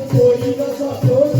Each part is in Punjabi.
ਕੋਈ ਨਾ ਸਾਥੋਂ ਦੂਰ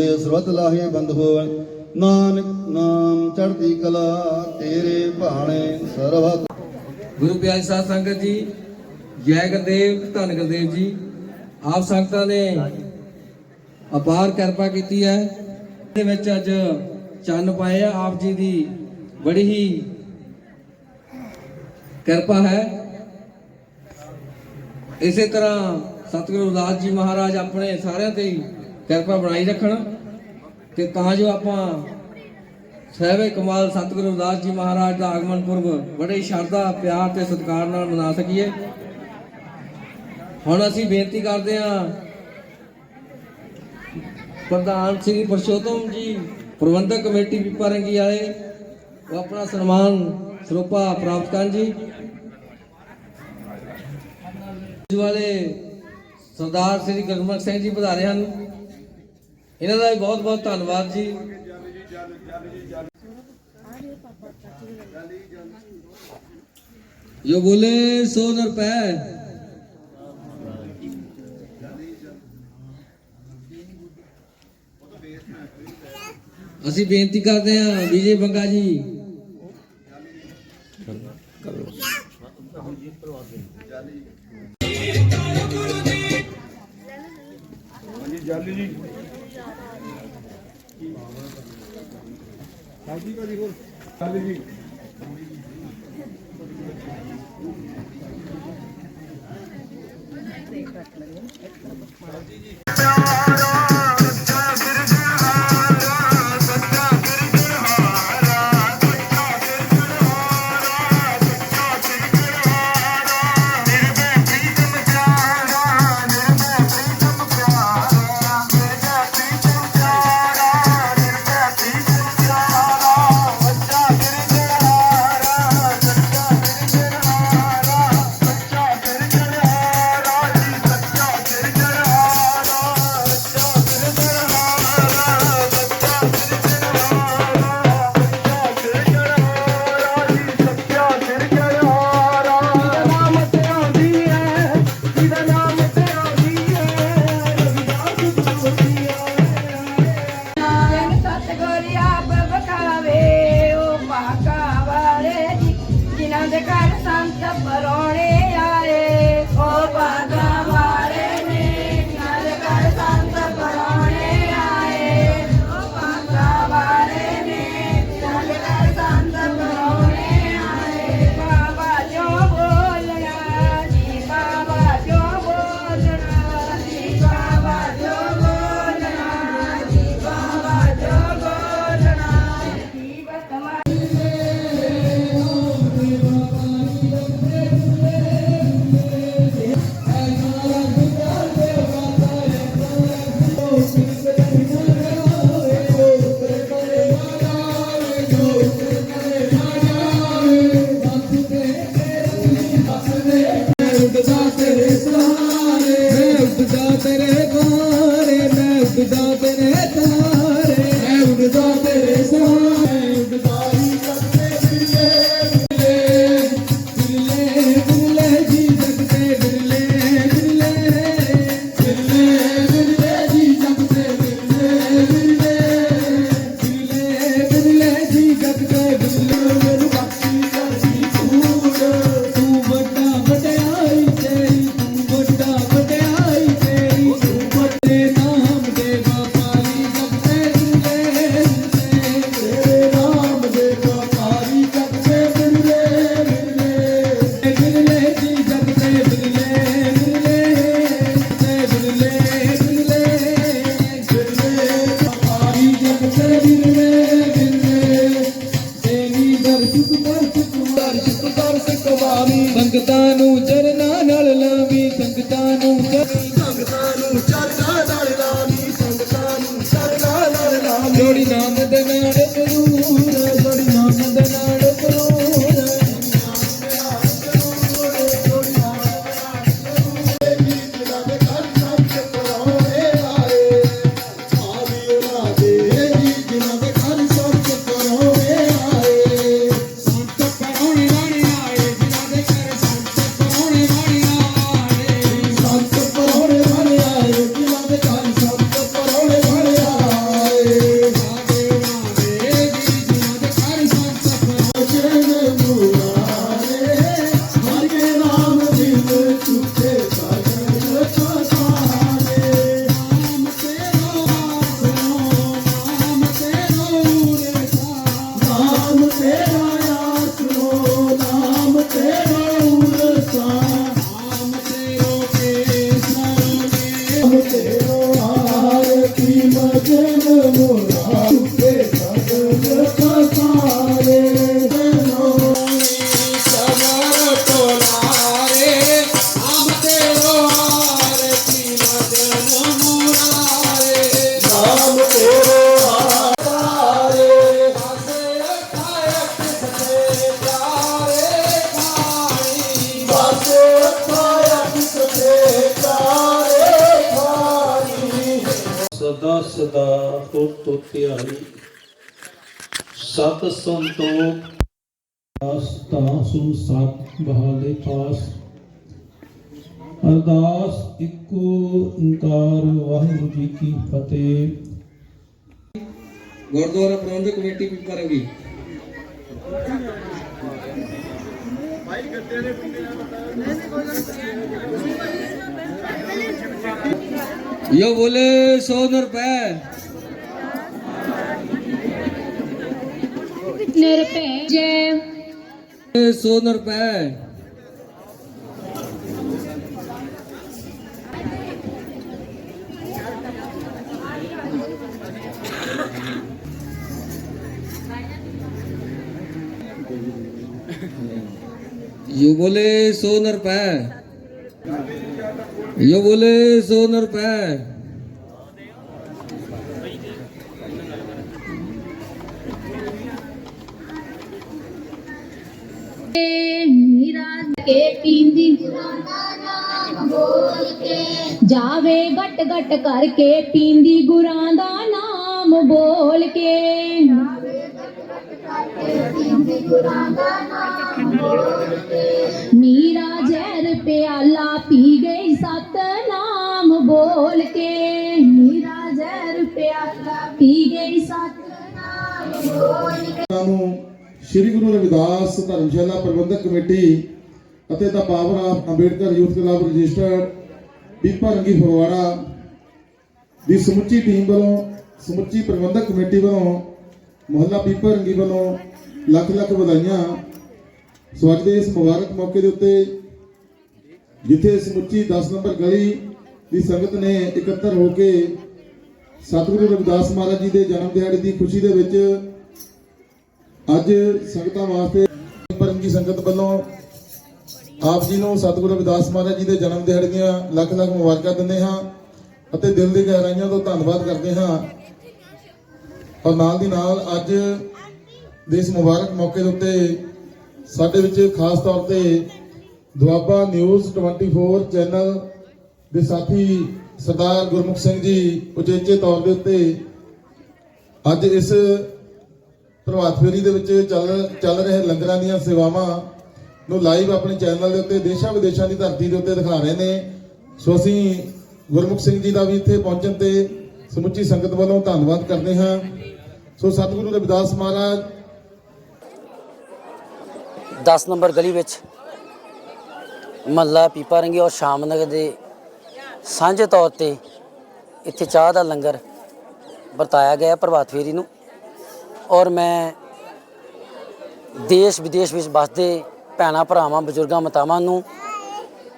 ਪੜਦੇ ਸਰਬਤ ਲਾਹੇ ਬੰਦ ਹੋਵੇ। ਨਾਨਕ ਨਾਮ ਚੜ੍ਹਦੀ ਕਲਾ, ਤੇਰੇ ਭਾਣੇ ਸਰਬਤ। ਗੁਰੂ ਪਿਆਰੀ ਸਾਧ ਸੰਗਤ ਜੀ, ਜੈ ਗੁਰਦੇਵ, ਧੰਨ ਗੁਰਦੇਵ ਜੀ। ਆਪ ਸੰਗਤਾਂ ਨੇ ਅਪਾਰ ਕਿਰਪਾ ਕੀਤੀ ਹੈ। ਦੇ ਵਿੱਚ ਅੱਜ ਚੰਨ ਪਾਏ ਆ, ਆਪ ਜੀ ਦੀ ਬੜੀ ਹੀ ਕਿਰਪਾ ਹੈ। ਇਸੇ ਤਰ੍ਹਾਂ ਸਤਿਗੁਰੂ ਦਾਸ ਜੀ ਮਹਾਰਾਜ ਆਪਣੇ ਸਾਰਿਆਂ ਤੇ ਹੀ ਕਿਰਪਾ ਬਣਾਈ ਰੱਖਣ ਕਿ ਤਾਂ ਜੋ ਆਪਾਂ ਸਹਿਬੇ ਕਮਾਲ ਸਤਿਗੁਰੂ ਰਵਿਦਾਸ ਜੀ ਮਹਾਰਾਜ ਦਾ ਆਗਮਨ ਪੁਰਬ ਬੜੇ ਹੀ ਸ਼ਰਧਾ, ਪਿਆਰ ਤੇ ਸਤਿਕਾਰ ਨਾਲ ਮਨਾ ਸਕੀਏ। ਹੁਣ ਅਸੀਂ ਬੇਨਤੀ ਕਰਦੇ ਹਾਂ ਪ੍ਰਧਾਨ ਸ੍ਰੀ ਪਰਸ਼ੋਤਮ ਜੀ, ਪ੍ਰਬੰਧਕ ਕਮੇਟੀ ਪੀਪਾ ਰੰਗੀ ਵਾਲੇ, ਉਹ ਆਪਣਾ ਸਨਮਾਨ ਸਰੂਪਾ ਪ੍ਰਾਪਤ ਕਰਨ ਜੀ। ਵਾਲੇ ਸਰਦਾਰ ਸ੍ਰੀ ਗੁਰਮੁਖ ਸਿੰਘ ਜੀ ਵਧਾਰੇ ਹਨ। ਇਹਨਾਂ ਦਾ ਬਹੁਤ ਬਹੁਤ ਧੰਨਵਾਦ ਜੀ ਜੋ ਬੋਲੇ ਸੋ ਰੁਪਏ ਅਸੀਂ ਬੇਨਤੀ ਕਰਦੇ ਹਾਂ ਵਿਜੇ ਬੰਗਾ ਜੀ ਜਾਲੀ ਜੀ ਹਾਂਜੀ ਭਾਜੀ ਹੋਰ? ਚੱਲ ਜੀ। ਦੇਖ ਰੱਖ ਲੈਂਦੇ ਹਾਂ ತಾನು ਸਦਾ ਸਦਾ ਹੋ ਤੋ ਧਿਆਈ। ਸਤ ਸੰਤੋਖ ਦਾਸ ਤਾਂ ਸਤ ਬਹਾਲੇ ਪਾਸ। ਅਰਦਾਸ ਇੱਕੋ ਓੰਕਾਰ, ਵਾਹਿਗੁਰੂ ਜੀ ਕੀ ਫਤਿਹ। ਗੁਰਦੁਆਰਾ ਪ੍ਰਬੰਧਕ ਕਮੇਟੀ ਵੀ ਕਰੇਗੀ? ਭਾਈ ਗੱਦੇ ਦੇ ਪਿੰਡੇ ਨਾਲ ਬਤਾਓ ਨਹੀਂ ਕੋਈ ਨਹੀਂ यो बोले सौ रुपए। रुपए जय। सौ रुपए। यू बोले सौ रुपए। ਗਟ ਕਰਕੇ ਪੀਂਦੀ ਗੁਰਾਂ ਦਾ ਨਾਮ ਬੋਲ ਕੇ ਜਾਵੇ ਗਟ ਗਟ ਕਰਕੇ ਪੀਂਦੀ ਗੁਰਾਂ ਦਾ ਨਾਮ ਬੋਲ ਕੇ ਨੀਰਾ ਜ਼ਹਿਰ ਪਿਆਲਾ ਪੀ ਗਈ ਸਤ ਬੋਲ ਕੇ ਨੀਰਾ ਜ਼ਹਿਰ ਪਿਆਲਾ ਪੀ ਗਈ ਸਤ ਬੋਲ ਕੇ ਸ੍ਰੀ ਗੁਰੂ ਰਵਿਦਾਸ ਧਰਮਸ਼ਾਲਾ ਪ੍ਰਬੰਧਕ ਕਮੇਟੀ ਅਤੇ ਦਾ power of Ambedkar youth club registered Pipa Rangi Phagwara ਦੀ ਸਮੁੱਚੀ ਟੀਮ ਵੱਲੋਂ ਸਮੁੱਚੀ ਪ੍ਰਬੰਧਕ ਕਮੇਟੀ ਵੱਲੋਂ ਮੁਹੱਲਾ ਪੀਪਾ ਰੰਗੀ ਵੱਲੋਂ ਲੱਖ ਲੱਖ ਵਧਾਈਆਂ ਸੋ ਅੱਜ ਦੇ ਇਸ ਮੁਬਾਰਕ ਮੌਕੇ ਦੇ ਉੱਤੇ ਜਿੱਥੇ ਸਮੁੱਚੀ 10 ਨੰਬਰ ਗਲੀ ਦੀ ਸੰਗਤ ਨੇ ਇਕੱਤਰ ਹੋ ਕੇ ਸਤਿਗੁਰੂ ਰਵਿਦਾਸ ਮਹਾਰਾਜ ਜੀ ਦੇ ਜਨਮ ਦਿਹਾੜੇ ਦੀ ਖੁਸ਼ੀ ਦੇ ਵਿੱਚ ਅੱਜ ਸੰਗਤਾਂ ਵਾਸਤੇ ਪਰਮਜੀ ਸੰਗਤ ਵੱਲੋਂ ਆਪ ਜੀ ਨੂੰ ਸਤਿਗੁਰੂ ਰਵਿਦਾਸ ਮਹਾਰਾਜ ਜੀ ਦੇ ਜਨਮ ਦਿਹਾੜੇ ਦੀਆਂ ਲੱਖ ਲੱਖ ਮੁਬਾਰਕਾਂ ਦਿੰਦੇ ਹਾਂ ਅਤੇ ਦਿਲ ਦੀ ਗਹਿਰਾਈਆਂ ਤੋਂ ਧੰਨਵਾਦ ਕਰਦੇ ਹਾਂ। ਔਰ ਨਾਲ ਦੀ ਨਾਲ ਅੱਜ ਦੇ ਇਸ ਮੁਬਾਰਕ ਮੌਕੇ ਦੇ ਉੱਤੇ ਸਾਡੇ ਵਿੱਚ ਖਾਸ ਤੌਰ ਤੇ ਦੁਆਬਾ ਨਿਊਜ਼ 24 ਚੈਨਲ ਦੇ ਸਾਥੀ ਸਰਦਾਰ ਗੁਰਮੁਖ ਸਿੰਘ ਜੀ ਉਚੇਚੇ ਤੌਰ ਦੇ ਉੱਤੇ ਅੱਜ ਇਸ ਪ੍ਰਭਾਤ ਫੇਰੀ ਦੇ ਵਿੱਚ ਚੱਲ ਚੱਲ ਰਹੇ ਲੰਗਰਾਂ ਦੀਆਂ ਸੇਵਾਵਾਂ ਨੂੰ ਲਾਈਵ ਆਪਣੇ ਚੈਨਲ ਦੇ ਉੱਤੇ ਦੇਸ਼ਾਂ ਵਿਦੇਸ਼ਾਂ ਦੀ ਧਰਤੀ ਦੇ ਉੱਤੇ ਦਿਖਾ ਰਹੇ ਨੇ। ਸੋ ਅਸੀਂ ਗੁਰਮੁਖ ਸਿੰਘ ਜੀ ਦਾ ਵੀ ਇੱਥੇ ਪਹੁੰਚਣ ਤੇ ਸਮੁੱਚੀ ਸੰਗਤ ਵੱਲੋਂ ਧੰਨਵਾਦ ਕਰਦੇ ਹਾਂ। ਸੋ ਸਤਿਗੁਰੂ ਰਵਿਦਾਸ ਮਹਾਰਾਜ। 10 ਨੰਬਰ ਗਲੀ ਵਿੱਚ ਮਹੱਲਾ ਪੀਪਾ ਰੰਗੀ ਔਰ ਸ਼ਾਮ ਨਗਰ ਦੇ ਸਾਂਝੇ ਤੌਰ ਤੇ ਇੱਥੇ ਚਾਹ ਦਾ ਲੰਗਰ ਵਰਤਾਇਆ ਗਿਆ ਪ੍ਰਭਾਤ ਫੇਰੀ ਨੂੰ। ਔਰ ਮੈਂ ਦੇਸ਼ ਵਿਦੇਸ਼ ਵਿੱਚ ਵੱਸਦੇ ਭੈਣਾਂ, ਭਰਾਵਾਂ, ਬਜ਼ੁਰਗਾਂ, ਮਾਤਾਵਾਂ ਨੂੰ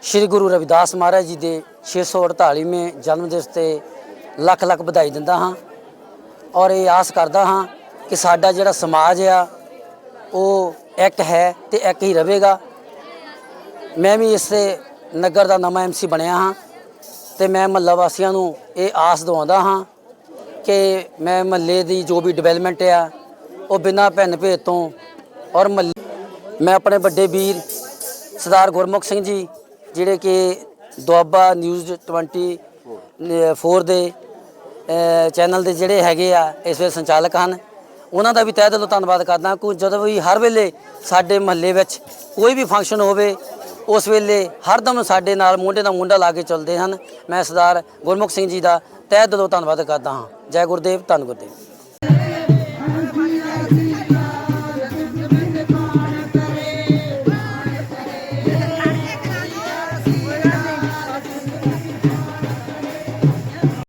ਸ੍ਰੀ ਗੁਰੂ ਰਵਿਦਾਸ ਮਹਾਰਾਜ ਜੀ ਦੇ 648ਵੇਂ ਜਨਮ ਦਿਵਸ ਤੇ ਲੱਖ ਲੱਖ ਵਧਾਈ ਦਿੰਦਾ ਹਾਂ। ਔਰ ਇਹ ਆਸ ਕਰਦਾ ਹਾਂ ਕਿ ਸਾਡਾ ਜਿਹੜਾ ਸਮਾਜ ਆ, ਉਹ ਇੱਕ ਹੈ ਤੇ ਇੱਕ ਹੀ ਰਹੇਗਾ। ਮੈਂ ਵੀ ਇਸ ਨਗਰ ਦਾ ਨਵਾਂ ਐਮਸੀ ਬਣਿਆ ਹਾਂ ਤੇ ਮੈਂ ਮਹੱਲਾ ਵਾਸੀਆਂ ਨੂੰ ਇਹ ਆਸ ਦਵਾਉਂਦਾ ਹਾਂ ਕਿ ਮੈਂ ਮਹੱਲੇ ਦੀ ਜੋ ਵੀ ਡਿਵੈਲਪਮੈਂਟ ਆ, ਉਹ ਬਿਨਾਂ ਭਿੰਨ ਭੇਦ ਤੋਂ ਔਰ ਮਹੱਲੇ ਮੈਂ ਆਪਣੇ ਵੱਡੇ ਵੀਰ ਸਰਦਾਰ ਗੁਰਮੁਖ ਸਿੰਘ ਜੀ, ਜਿਹੜੇ ਕਿ ਦੁਆਬਾ ਨਿਊਜ਼ 24 ਦੇ ਚੈਨਲ ਦੇ ਜਿਹੜੇ ਹੈਗੇ ਆ, ਇਸ ਵੇਲੇ ਸੰਚਾਲਕ ਹਨ। ਉਹਨਾਂ ਦਾ ਵੀ ਤਹਿ ਦਿਲੋਂ ਧੰਨਵਾਦ ਕਰਦਾ ਕਿ ਜਦੋਂ ਵੀ ਹਰ ਵੇਲੇ ਸਾਡੇ ਮਹੱਲੇ ਵਿੱਚ ਕੋਈ ਵੀ ਫੰਕਸ਼ਨ ਹੋਵੇ ਉਸ ਵੇਲੇ ਹਰਦਮ ਸਾਡੇ ਨਾਲ ਮੋਢੇ ਦਾ ਮੋਢਾ ਲਾ ਕੇ ਚੱਲਦੇ ਹਨ। ਮੈਂ ਸਰਦਾਰ ਗੁਰਮੁਖ ਸਿੰਘ ਜੀ ਦਾ ਤਹਿ ਦਿਲੋਂ ਧੰਨਵਾਦ ਕਰਦਾ ਹਾਂ। ਜੈ ਗੁਰਦੇਵ, ਧੰਨ ਗੁਰਦੇਵ।